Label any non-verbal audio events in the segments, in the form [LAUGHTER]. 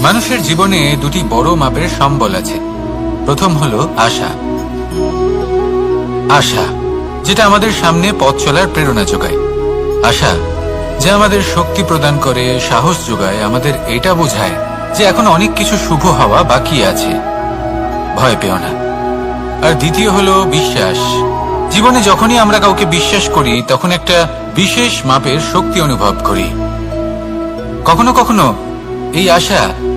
মানুষের জীবনে দুটি বড় মাপের সম্বল আছে। প্রথম হলো আশা। আশা, যেটা আমাদের সামনে পথ চলার প্রেরণা যোগায়। আশা, যা আমাদের শক্তি প্রদান করে, সাহস যোগায়, আমাদের এটা বোঝায় যে এখন অনেক কিছু শুভ হওয়া বাকি আছে। ভয় পেও না। আর দ্বিতীয় হলো বিশ্বাস। জীবনে যখনই আমরা কাউকে বিশ্বাস করি, তখন একটা বিশেষ মাপের শক্তি অনুভব করি। কখনো কখনো এই আশা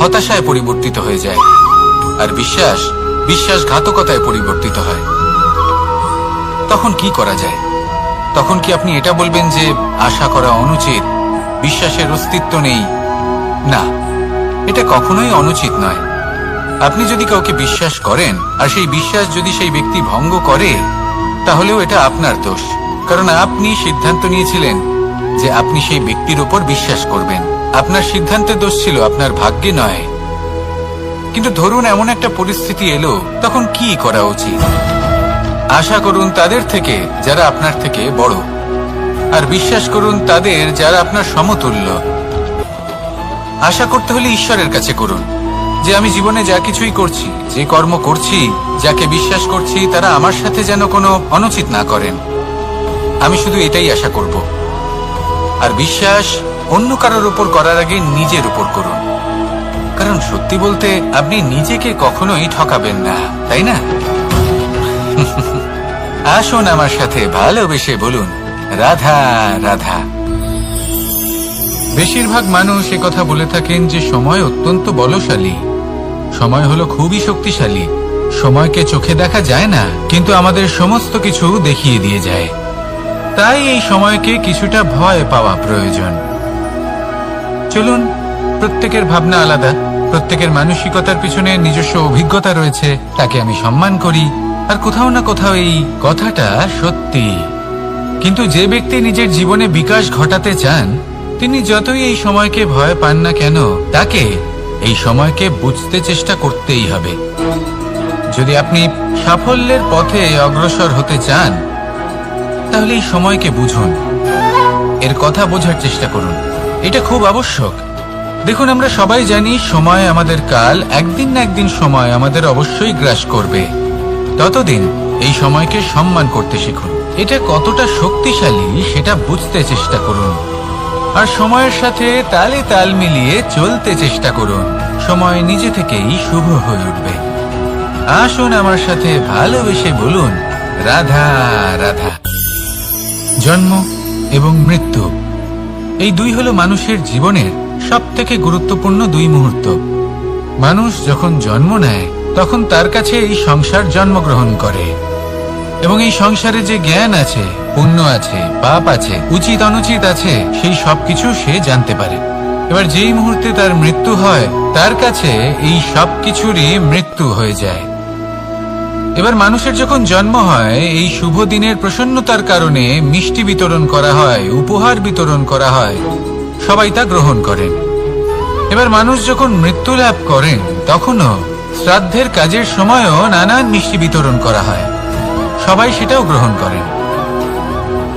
হতাশায় পরিবর্তিত হয়ে যায়। আর বিশ্বাস, বিশ্বাসঘাতকতায় পরিবর্তিত হয়। তখন কি করা যায়? তখন কি আপনি এটা বলবেন যে, আশা করা অনুচিত, বিশ্বাসের অস্তিত্ব নেই? না, এটা কখনোই অনুচিত নয়। আপনি যদি কাউকে বিশ্বাস করেন, আর সেই বিশ্বাস যদি সেই ব্যক্তি ভঙ্গ করে, তাহলেও এটা আপনার দোষ। কারণ আপনি সিদ্ধান্ত নিয়েছিলেন যে আপনি সেই ব্যক্তির উপর বিশ্বাস করবেন। আপনার সিদ্ধান্তে দোষ ছিল, আপনার ভাগ্যে নয়। কিন্তু ধরুন এমন একটা পরিস্থিতি এলো, তখন কি করা উচিত? আশা করুন তাদের থেকে যারা আপনার থেকে বড়। আর বিশ্বাস করুন তাদের যারা আপনার সমতুল্য। আশা করতে হলে ঈশ্বরের কাছে করুন। যে আমি জীবনে যা কিছুই করছি, যে কর্ম করছি, যাকে বিশ্বাস করছি, তারা আমার সাথে যেন কোনো অনুচিত না করেন। আমি শুধু এটাই আশা করব। আর বিশ্বাস অন্য কারোর উপর করার আগে নিজের উপর করুন। কারণ সত্যি বলতে, আপনি নিজেকে কখনোই ঠকাবেন না, তাই না? [LAUGHS] আসুন আমার সাথে ভালোবেসে বলুন, রাধা রাধা। বেশিরভাগ মানুষ কথা বলে থাকেন যে সময় অত্যন্ত বলশালী। সময় হলো খুবই শক্তিশালী। সময়কে চোখে দেখা যায় না, কিন্তু আমাদের সমস্ত কিছু দেখিয়ে দিয়ে যায়। তাই এই সময়কে কিছুটা ভয় পাওয়া প্রয়োজন। চলুন, প্রত্যেকের ভাবনা আলাদা। প্রত্যেকের মানসিকতার পিছনে নিজস্ব অভিজ্ঞতা রয়েছে। তাকে আমি সম্মান করি, আর কোথাও না কোথাও এই কথাটা সত্যি। কিন্তু যে ব্যক্তি নিজের জীবনে বিকাশ ঘটাতে চান, তিনি যতই এই সময়কে ভয় পান না কেন, তাকে এই সময়কে বুঝতে চেষ্টা করতেই হবে। যদি আপনি সাফল্যের পথে অগ্রসর হতে চান, তাহলে এই সময়কে বুঝুন। এর কথা বোঝার চেষ্টা করুন। এটা খুব আবশ্যক। দেখুন, আমরা সবাই জানি সময় আমাদের কাল, একদিন না একদিন সময় আমাদের অবশ্যই গ্রাস করবে। ততদিন এই সময়কে সম্মান করতে শিখুন। এটা কতটা শক্তিশালী সেটা বুঝতে চেষ্টা করুন। আর সময়ের সাথে তালে তাল মিলিয়ে চলতে চেষ্টা করুন। সময় নিজে থেকেই শুভ হয়ে উঠবে। আসুন আমার সাথে ভালোবেসে বলুন, রাধা রাধা। জন্ম এবং মৃত্যু। এই দুই হলো মানুষের জীবনের সব থেকে গুরুত্বপূর্ণ দুই মুহূর্ত। মানুষ যখন জন্ম নেয়, তখন তার কাছে এই সংসার জন্মগ্রহণ করে। এবং এই সংসারে যে জ্ঞান আছে, পুণ্য আছে, পাপ আছে, উচিত অনুচিত আছে, সেই সবকিছু সে জানতে পারে। এবার যেই মুহূর্তে তার মৃত্যু হয়, তার কাছে এই সব কিছুরই মৃত্যু হয়ে যায়। এবার মানুষের যখন জন্ম হয়, এই শুভ দিনের প্রসন্নতার কারণে মিষ্টি বিতরণ করা হয়, উপহার বিতরণ করা হয়। সবাই তা গ্রহণ করেন। এবার মানুষ যখন মৃত্যু লাভ করেন, তখনও শ্রাদ্ধের কাজের সময়ও নানান মিষ্টি বিতরণ করা হয়। সবাই সেটাও গ্রহণ করেন।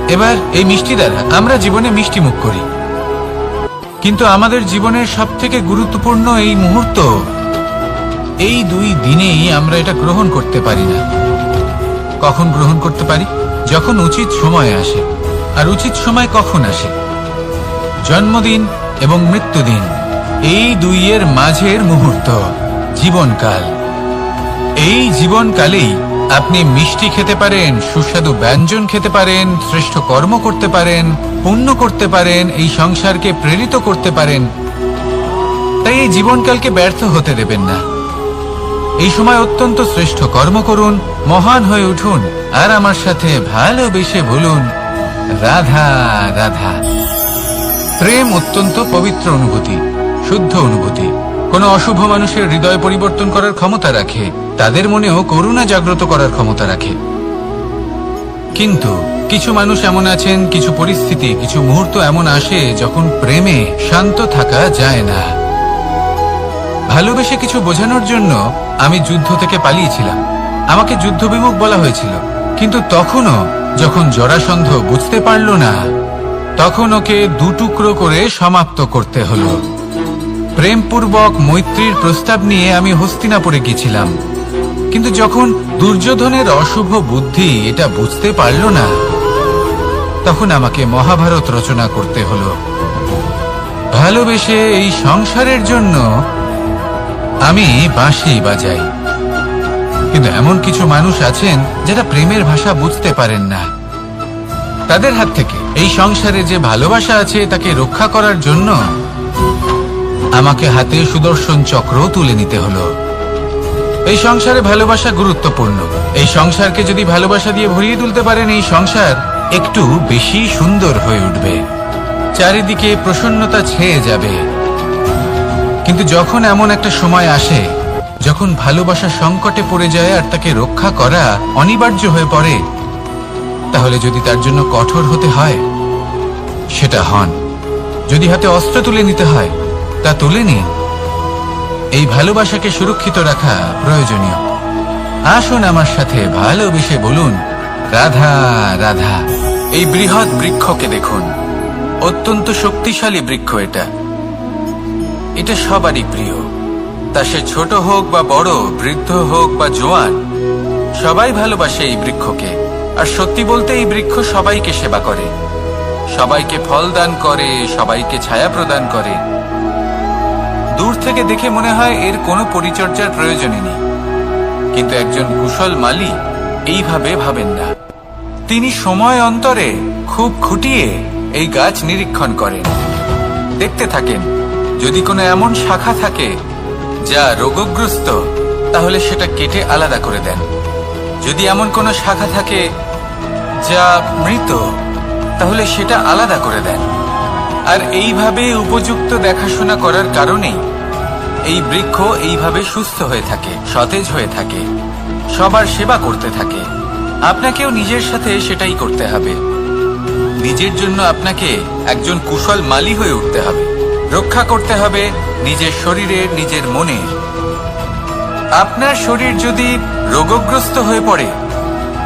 এবার এই মিষ্টি দ্বারা আমরা জীবনে মিষ্টি মুখ করি। কিন্তু আমাদের জীবনের সব থেকে গুরুত্বপূর্ণ এই মুহূর্ত এই দুই দিনেই আমরা এটা গ্রহণ করতে পারি না। কখন গ্রহণ করতে পারি? যখন উচিত সময় আসে। আর উচিত সময় কখন আসে? জন্মদিন এবং মৃত্যুদিন, এই দুইয়ের মাঝের মুহূর্ত, জীবনকাল। এই জীবনকালেই আপনি মিষ্টি খেতে পারেন, সুস্বাদু ব্যঞ্জন খেতে পারেন, শ্রেষ্ঠ কর্ম করতে পারেন, পুণ্য করতে পারেন, এই সংসারকে প্রেরিত করতে পারেন। তাই এই জীবনকালকে ব্যর্থ হতে দেবেন না। এই সময় অত্যন্ত শ্রেষ্ঠ কর্ম করুন, মহান হয়ে উঠুন, আর আমার সাথে ভালোবেসে বলুন, রাধা রাধা। প্রেম অত্যন্ত পবিত্র অনুভূতি, শুদ্ধ অনুভূতি। কোনো অশুভ মানুষের হৃদয় পরিবর্তন করার ক্ষমতা রাখে, তাদের মনেও করুণা জাগ্রত করার ক্ষমতা রাখে। কিন্তু কিছু মানুষ এমন আছেন, কিছু পরিস্থিতি, কিছু মুহূর্ত এমন আসে যখন প্রেমে শান্ত থাকা যায় না। ভালোবেসে কিছু বোঝানোর জন্য আমি যুদ্ধ থেকে পালিয়েছিলাম। আমাকে যুদ্ধবিমুখ বলা হয়েছিল। কিন্তু তখনও যখন জরাসন্ধ বুঝতে পারল না, তখন ওকে দুটুকরো করে সমাপ্ত করতে হলো। প্রেমপূর্বক মৈত্রীর প্রস্তাব নিয়ে আমি হস্তিনাপুরে গেছিলাম কিন্তু যখন দুর্যোধনের অশুভ বুদ্ধি এটা বুঝতে পারল না, তখন আমাকে মহাভারত রচনা করতে হলো। ভালোবেসে এই সংসারের জন্য আমি বাঁশি বাজাই। কিন্তু এমন কিছু মানুষ আছেন যারা প্রেমের ভাষা বুঝতে পারেন না। তাদের হাত থেকে এই সংসারে যে ভালোবাসা আছে তাকে রক্ষা করার জন্য আমাকে হাতে সুদর্শন চক্র তুলে নিতে হলো। এই সংসারে ভালোবাসা গুরুত্বপূর্ণ। এই সংসারকে যদি ভালোবাসা দিয়ে ভরিয়ে তুলতে পারেন, এই সংসার একটু বেশি সুন্দর হয়ে উঠবে। চারিদিকে প্রসন্নতা ছেয়ে যাবে। কিন্তু যখন এমন একটা সময় আসে, যখন ভালোবাসা সংকটে পড়ে যায় আর তাকে রক্ষা করা অনিবার্য হয়ে পড়ে, তাহলে যদি তার জন্য কঠোর হতে হয়, সেটা হন। যদি হাতে অস্ত্র তুলে নিতে হয়, তা তুলে নিন। এই ভালোবাসাকে সুরক্ষিত রাখা প্রয়োজনীয়। আসুন আমার সাথে ভালোবেসে বলুন, রাধা রাধা। এই বৃহৎ বৃক্ষকে দেখুন। অত্যন্ত শক্তিশালী বৃক্ষ এটা। এটা সবারই প্রিয়। তা সে ছোট হোক বা বড়, বৃদ্ধ হোক বা জোয়ান, সবাই ভালোবাসে এই বৃক্ষকে। আর সত্যি বলতে এই বৃক্ষ সবাইকে সেবা করে। সবাইকে ফল দান করে, সবাইকে ছায়া প্রদান করে। দূর থেকে দেখে মনে হয় এর কোনো পরিচর্যার প্রয়োজনই নেই। কিন্তু একজন কুশল মালি এইভাবে ভাবেন না। তিনি সময় অন্তরে খুব খুঁটিয়ে এই গাছ নিরীক্ষণ করেন। দেখতে থাকেন যদি কোনো এমন শাখা থাকে যা রোগগ্রস্ত, তাহলে সেটা কেটে আলাদা করে দেন। যদি এমন কোনো শাখা থাকে যা মৃত, তাহলে সেটা আলাদা করে দেন। আর এইভাবে উপযুক্ত দেখাশোনা করার কারণেই এই বৃক্ষ এইভাবে সুস্থ হয়ে থাকে, সতেজ হয়ে থাকে, সবার সেবা করতে থাকে। আপনাকেও নিজের সাথে সেটাই করতে হবে। নিজের জন্য আপনাকে একজন কুশল মালি হয়ে উঠতে হবে। রক্ষা করতে হবে নিজের শরীরের নিজের মনের আপনার শরীর যদি রোগগ্রস্ত হয়ে পড়ে,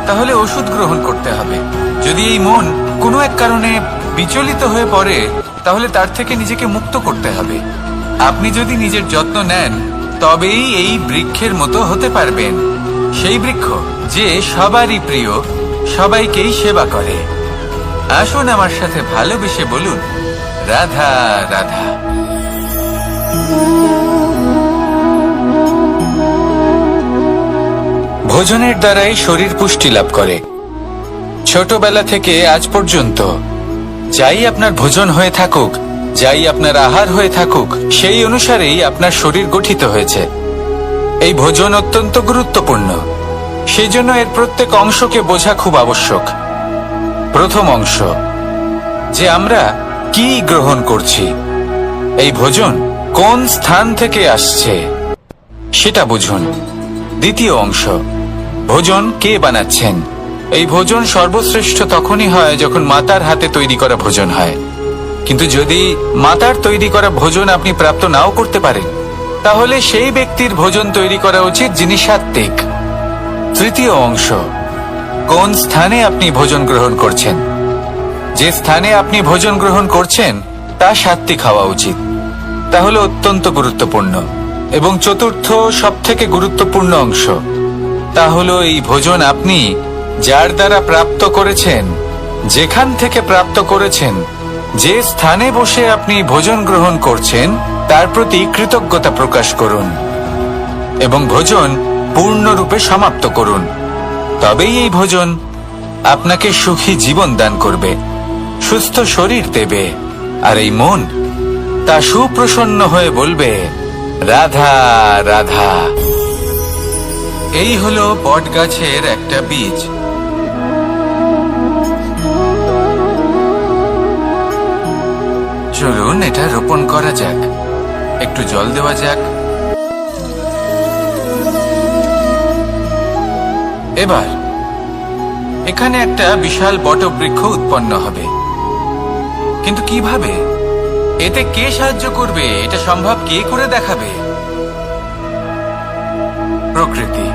তাহলে ওষুধ গ্রহণ করতে হবে। যদি এই মন কোনো এক কারণে বিচলিত হয়ে পড়ে, তাহলে তার থেকে নিজেকে মুক্ত করতে হবে। আপনি যদি নিজের যত্ন নেন, তবেই এই বৃক্ষের মতো হতে পারবেন। সেই বৃক্ষ যে সবারই প্রিয়, সবাইকেই সেবা করে। আসুন আমার সাথে ভালোবেসে বলুন রাধা রাধা। ভোজনের দ্বারাই শরীর পুষ্টি লাভ করে। ছোটবেলা থেকে আজ পর্যন্ত, যাই আপনার ভোজন হয়ে থাকুক, যাই আপনার আহার হয়ে থাকুক, সেই অনুসারেই আপনার শরীর গঠিত হয়েছে। এই ভোজন অত্যন্ত গুরুত্বপূর্ণ। সেই জন্য এর প্রত্যেক অংশকে বোঝা খুব আবশ্যক। প্রথম অংশ, যে আমরা কি গ্রহণ করছি? এই ভোজন কোন স্থান থেকে আসছে? সেটা বুঝুন। দ্বিতীয় অংশ, ভোজন কে বানাচ্ছেন? এই ভোজন সর্বশ্রেষ্ঠ তখনই হয় যখন মাতার হাতে তৈরি করা ভোজন হয়। কিন্তু যদি মাতার তৈরি করা ভোজন আপনি প্রাপ্ত নাও করতে পারেন, তাহলে সেই ব্যক্তির ভোজন তৈরি করা উচিত যিনি সাত্ত্বিক। তৃতীয় অংশ, কোন স্থানে আপনি ভোজন গ্রহণ করছেন? যে স্থানে আপনি ভোজন গ্রহণ করছেন, তা সাত্ত্বিক হওয়া উচিত। তা হলো অত্যন্ত গুরুত্বপূর্ণ এবং চতুর্থ সব থেকে গুরুত্বপূর্ণ অংশ। তা হলো এই ভোজন আপনি যার দ্বারা প্রাপ্ত করেছেন, যেখান থেকে প্রাপ্ত করেছেন, যে স্থানে বসে আপনি ভোজন গ্রহণ করছেন, তার প্রতি কৃতজ্ঞতা প্রকাশ করুন এবং ভোজন পূর্ণরূপে সমাপ্ত করুন। তবেই এই ভোজন আপনাকে সুখী জীবন দান করবে। সুস্থ শরীর দেবে, আর এই মন তা সুপ্রসন্ন হয়ে বলবে, রাধা রাধা। এই হলো বট গাছের একটা বীজ। চলুন, এটা রোপণ করা যাক। একটু জল দেওয়া যাক। এবার, এখানে একটা বিশাল বটবৃক্ষ উৎপন্ন হবে। কিন্তু কীভাবে? এতে কে সাহায্য করবে? এটা সম্ভব কে করে দেখাবে? প্রকৃতি।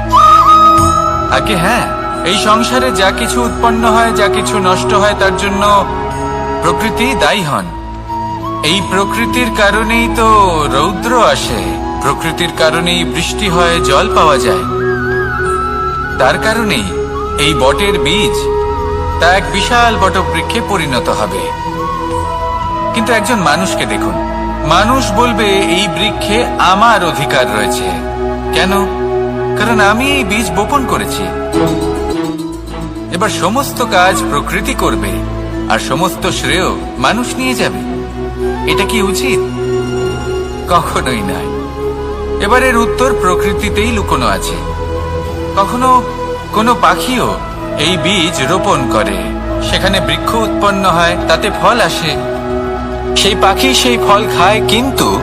আগে হ্যাঁ এই সংসারে যা কিছু উৎপন্ন হয়, যা কিছু নষ্ট হয়, তার জন্য প্রকৃতি দায়ী হন। এই প্রকৃতির কারণেই তো রৌদ্র আসে। প্রকৃতির কারণেই বৃষ্টি হয়, জল পাওয়া যায়। তার কারণেই এই বটের বীজ তা এক বিশাল বটবৃক্ষে পরিণত হবে। কিন্তু একজন মানুষকে দেখুন। মানুষ বলবে, এই বৃক্ষে আমার অধিকার রয়েছে। কেন? কারণ আমি এই বীজ বপন করেছি। এবার সমস্ত কাজ প্রকৃতি করবে, আর সমস্ত শ্রেয় মানুষ নিয়ে যাবে। এটা কি উচিত? কখনোই নয়। এবার এর উত্তর প্রকৃতিতেই লুকোনো আছে। কখনো কোনো পাখিও এই বীজ রোপণ করে। সেখানে বৃক্ষ উৎপন্ন হয়, তাতে ফল আসে। সেই পাখি সেই ফল খায়, কিন্তু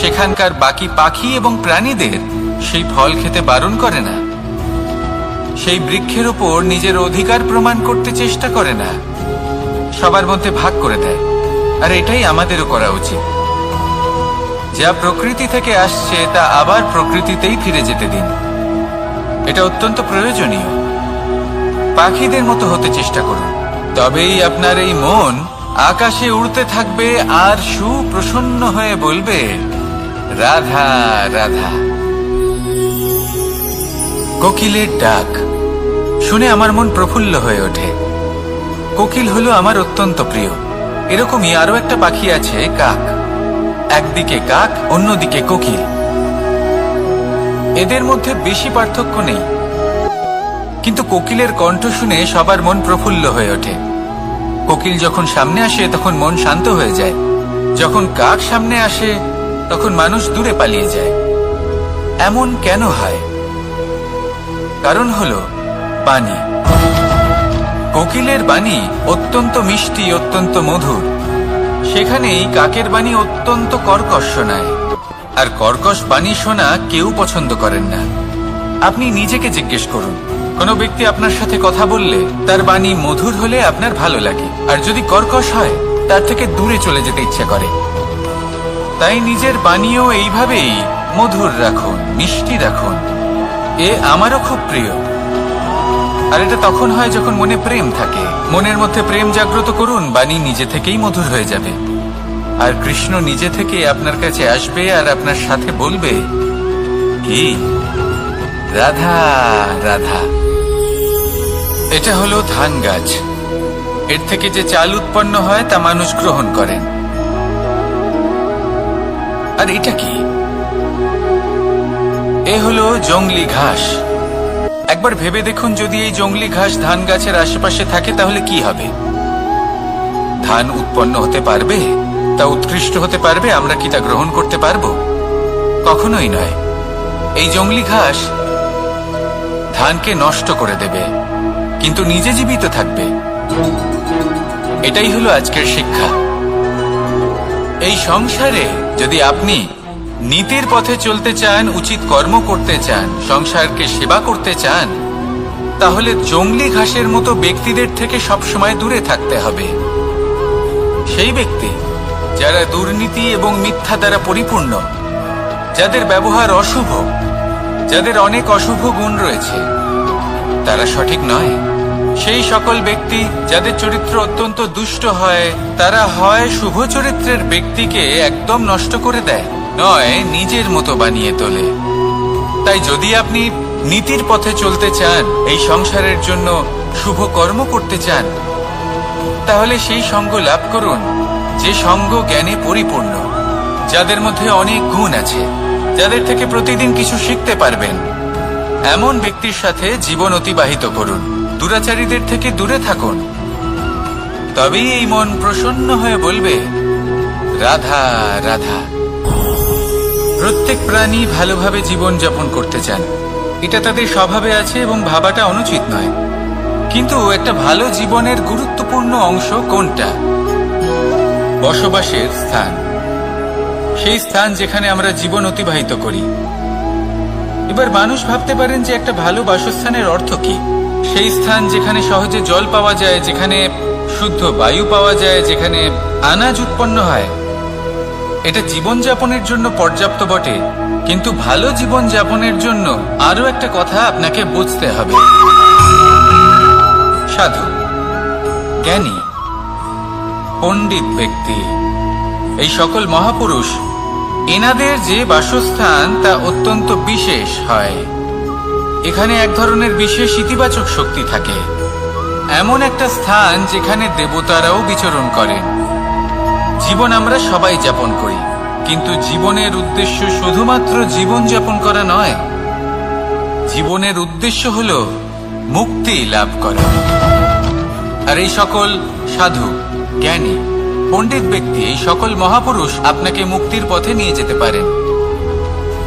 সেখানকার বাকি পাখি এবং প্রাণীদের সেই ফল খেতে বারণ করে না। সেই বৃক্ষের উপর নিজের অধিকার প্রমাণ করতে চেষ্টা করে না। সবার মধ্যে ভাগ করে দেয়। আর এটাই আমাদেরও করা উচিত। যা প্রকৃতি থেকে আসছে, তা আবার প্রকৃতিতেই ফিরে যেতে দিন। এটা অত্যন্ত প্রয়োজনীয়। পাখিদের মতো হতে চেষ্টা করুন। তবেই আপনার এই মন আকাশে উড়তে থাকবে আর সুপ্রসন্ন হয়ে বলবে, রাধা রাধা। কোকিলের ডাক শুনে আমার মন প্রফুল্ল হয়ে ওঠে। কোকিল হলো আমার অত্যন্ত প্রিয়। এরকমই আরও একটা পাখি আছে, কাক। একদিকে কাক, অন্যদিকে কোকিল। এদের মধ্যে বেশি পার্থক্য নেই। কিন্তু কোকিলের কণ্ঠ শুনে সবার মন প্রফুল্ল হয়ে ওঠে। কোকিল যখন সামনে আসে, তখন মন শান্ত হয়ে যায়। যখন কাক সামনে আসে, তখন মানুষ দূরে পালিয়ে যায়। এমন কেন হয়? কারণ হলো, বাণী। কোকিলের বাণী অত্যন্ত মিষ্টি, অত্যন্ত মধুর। সেখানেই কাকের বাণী অত্যন্ত কর্কশ শোনায়। আর কর্কশ বাণী শোনা কেউ পছন্দ করেন না। আপনি নিজেকে জিজ্ঞেস করুন কোনো ব্যক্তি আপনার সাথে কথা বললে তার বাণী মধুর হলে আপনার ভালো লাগে। আর যদি কর্কশ হয়, তার থেকে দূরে চলে যেতে ইচ্ছে করে। তাই নিজের বাণীও এইভাবেই মধুর রাখুন, মিষ্টি রাখুন। এ আমারও খুব প্রিয়। আর এটা তখন হয় যখন মনে প্রেম থাকে। মনের মধ্যে প্রেম জাগ্রত করুন, বাণী নিজে থেকেই মধুর হয়ে যাবে। আর কৃষ্ণ নিজে থেকে আপনার কাছে আসবে আর আপনার সাথে বলবে, কি? রাধা রাধা। এটা হলো ধান গাছ। এর থেকে যে চাল উৎপন্ন হয়, তা মানুষ গ্রহণ করেন আর এটা কি? এ হলো জংলি ঘাস। একবার ভেবে দেখুন, যদি এই জংলি ঘাস ধান গাছের আশেপাশে থাকে, তাহলে কি হবে? ধান উৎপন্ন হতে পারবে? তা উৎকৃষ্ট হতে পারবে? আমরা কি তা গ্রহণ করতে পারব? কখনোই নয়। এই জংলি ঘাস ধানকে নষ্ট করে দেবে। কিন্তু নিজে জীবিত থাকবে। এটাই হলো আজকের শিক্ষা। এই সংসারে যদি আপনি নীতির পথে চলতে চান, উচিত কর্ম করতে চান, সংসারকে সেবা করতে চান, তাহলে জঙ্গলি ঘাসের মতো ব্যক্তিদের থেকে সবসময় দূরে থাকতে হবে। সেই ব্যক্তি যারা দুর্নীতি এবং মিথ্যা দ্বারা পরিপূর্ণ, যাদের ব্যবহার অশুভ, যাদের অনেক অশুভ গুণ রয়েছে, তারা সঠিক নয়। সেই সকল ব্যক্তি যাদের চরিত্র অত্যন্ত দুষ্ট হয়, তারা হয় শুভ চরিত্রের ব্যক্তিকে একদম নষ্ট করে দেয়, নয় নিজের মতো বানিয়ে তোলে। তাই যদি আপনি নীতির পথে চলতে চান, এই সংসারের জন্য শুভ কর্ম করতে চান, তাহলে সেই সঙ্গ লাভ করুন, যে সঙ্গ জ্ঞানে পরিপূর্ণ, যাদের মধ্যে অনেক গুণ আছে, যাদের থেকে প্রতিদিন কিছু শিখতে পারবেন। এমন ব্যক্তির সাথে জীবন অতিবাহিত করুন। দুরাচারীদের থেকে দূরে থাকুন। তবেই এই মন প্রসন্ন হয়ে বলবে, রাধা রাধা। প্রত্যেক প্রাণী ভালোভাবে জীবন যাপন করতে চান। এটা তাদের স্বভাবে আছে এবং ভাবাটা অনুচিত নয়। কিন্তু একটা ভালো জীবনের গুরুত্বপূর্ণ অংশ কোনটা? বসবাসের স্থান। সেই স্থান যেখানে আমরা জীবন অতিবাহিত করি। এবার মানুষ ভাবতে পারেন যে একটা ভালো বাসস্থানের অর্থ কি। সেই স্থান যেখানে সহজে জল পাওয়া যায়, যেখানে শুদ্ধ বায়ু পাওয়া যায়, যেখানে আনাজ উৎপন্ন হয়। এটা জীবনযাপনের জন্য পর্যাপ্ত বটে, কিন্তু ভালো জীবন যাপনের জন্য আরও একটা কথা আপনাকে বুঝতে হবে। সাধু, জ্ঞানী, পণ্ডিত ব্যক্তি, এই সকল মহাপুরুষ, এনাদের যে বাসস্থান তা অত্যন্ত বিশেষ হয়। এখানে এক ধরনের বিশেষ ইতিবাচক শক্তি থাকে। এমন একটা স্থান যেখানে দেবতারাও বিচরণ করেন। জীবন আমরা সবাই যাপন করি, কিন্তু জীবনের উদ্দেশ্য শুধুমাত্র জীবন যাপন করা নয়। জীবনের উদ্দেশ্য হল মুক্তি লাভ করা। আর এই সকল সাধু, জ্ঞানী, পণ্ডিত ব্যক্তি, এই সকল মহাপুরুষ আপনাকে মুক্তির পথে নিয়ে যেতে পারেন।